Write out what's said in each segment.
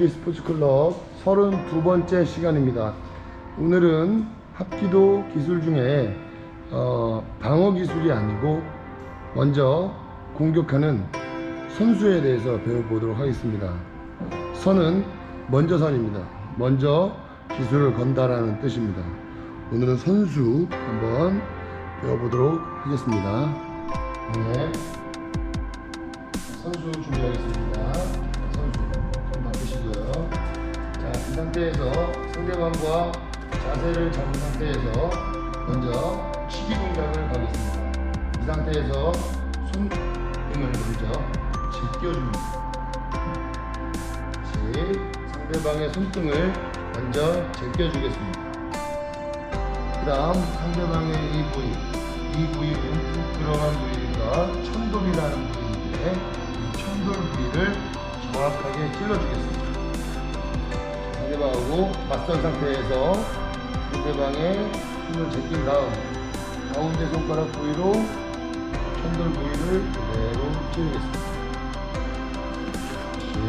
MG 스포츠 클럽 32번째 시간입니다. 오늘은 합기도 기술 중에 어, 방어 기술이 아니고 먼저 공격하는 선수에 대해서 배워보도록 하겠습니다. 선은 먼저 선입니다. 먼저 기술을 건다라는 뜻입니다. 오늘은 선수 한번 배워보도록 하겠습니다. 네. 선수 준비하겠습니다. 이 상태에서 상대방과 자세를 잡은 상태에서 먼저 치기 동작을 가겠습니다. 이 상태에서 손등을 먼저 제껴줍니다. 다시 상대방의 손등을 먼저 제껴주겠습니다. 그 다음 상대방의 이 부위, 이 부위는 툭 들어간 부위가 천돌이라는 부위인데 이 천돌 부위를 정확하게 찔러주겠습니다. 상대방하고 맞선 상태에서 상대방의 손을 제낀 다음 가운데 손가락 부위로 천돌 부위를 그대로 찌르겠습니다.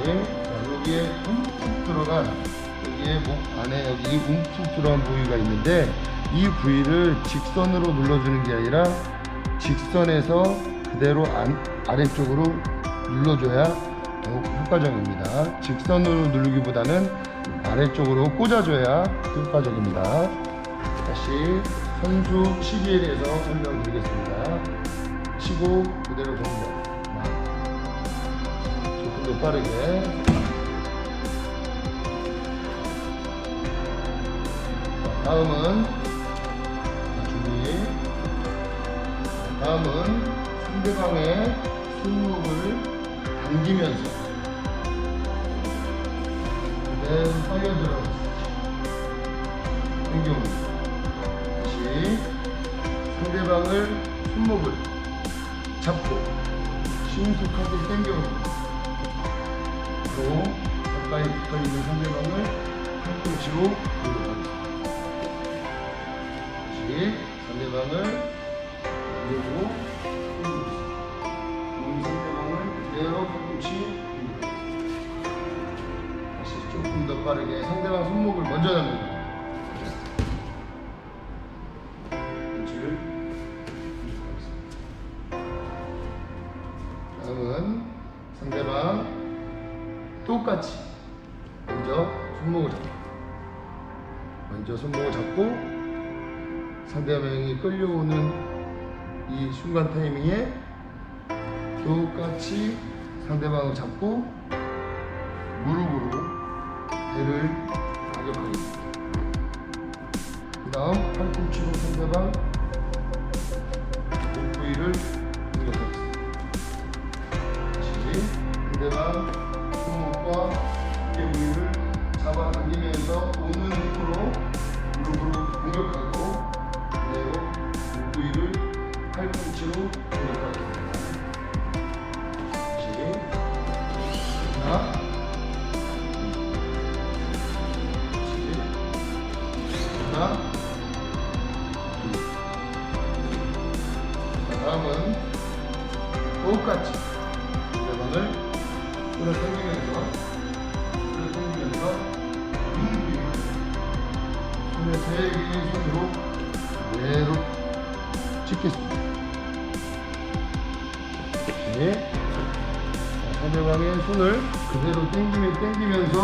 자, 여기에 움푹 들어간 여기에 목 안에 여기 움푹 들어간 부위가 있는데 이 부위를 직선으로 눌러주는 게 아니라 직선에서 그대로 안, 아래쪽으로 눌러줘야 더욱 효과적입니다. 직선으로 누르기보다는 아래쪽으로 꽂아줘야 효과적입니다. 다시 선수 치기에 대해서 설명드리겠습니다. 치고 그대로 동작. 조금 더 빠르게. 자, 다음은 자, 준비. 다음은 상대방의 손목을 당기면서 그대로 빨려들어 당겨옵니다. 다시 상대방을 손목을 잡고 신속하게. 또 가까이 붙어 있는 상대방을 팔꿈치로 공격하겠습니다. 다시 상대방을 우리 상대방을 그대로 팔꿈치 조금 더 빠르게 상대방 손목을 먼저. 팔꿈치를 공격하겠습니다. 다음은 상대방 똑같이 먼저 손목을 잡고 먼저 손목을 잡고 상대방이 끌려오는 이 순간 타이밍에 똑같이 상대방을 잡고 무릎으로 배를 가격하겠습니다. 그 다음 팔꿈치로 상대방 목 부위를 공격하겠습니다. 다시 상대방 자, 다음은 똑같이 상대방을 손을 당기면서 손을 당기면서 손의 세 개의 손으로 그대로 찍겠습니다. 자, 상대방의 손을 그대로 당기면 당기면서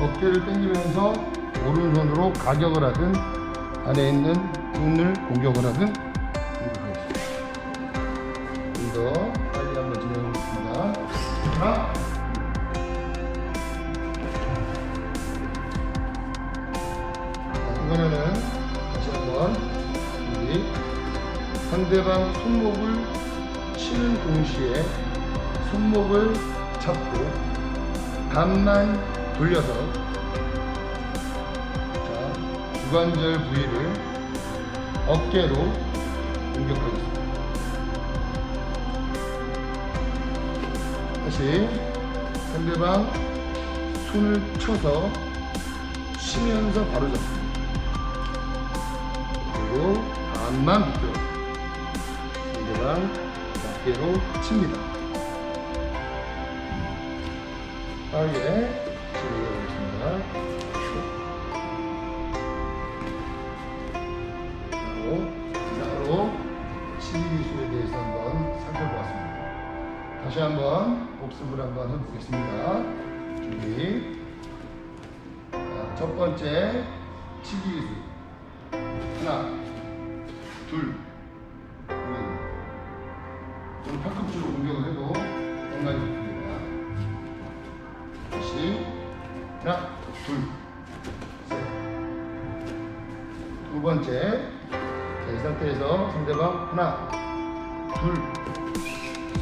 어깨를 당기면서 오른손으로 가격을 하든 안에 있는 손을 공격을 하든. 좀 더 빨리 한번 진행하겠습니다. 하나, 자, 이번에는 다시 한번 우리 상대방 손목을 치는 동시에 손목을 잡고 반만 돌려서 자, 주관절 부위를 어깨로 공격하겠습니다. 다시 상대방 손을 쳐서 치면서 바로 잡습니다. 그리고 반만 비틀어 상대방 어깨로 칩니다. 빠르게 진행 복습을 한번 해보겠습니다. 준비. 자, 첫 번째 치기 기술. 하나, 둘, 셋. 좀 팔꿈치로 공격을 해도 상관이 없습니다. 다시 하나, 둘, 셋. 두 번째. 자, 이 상태에서 상대방 하나, 둘,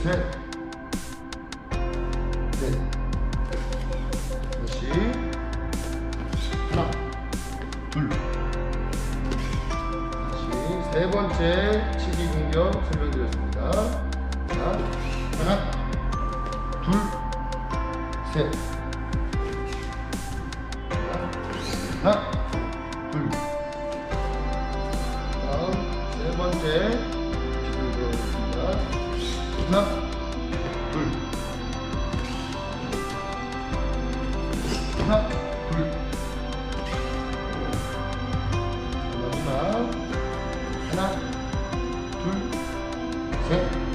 셋, 넷. 다시 하나, 둘. 다시 세 번째 치기 공격 설명드렸습니다. 자, 하나, 둘, 셋. 자, 하나, 하나, 둘, 셋, 넷.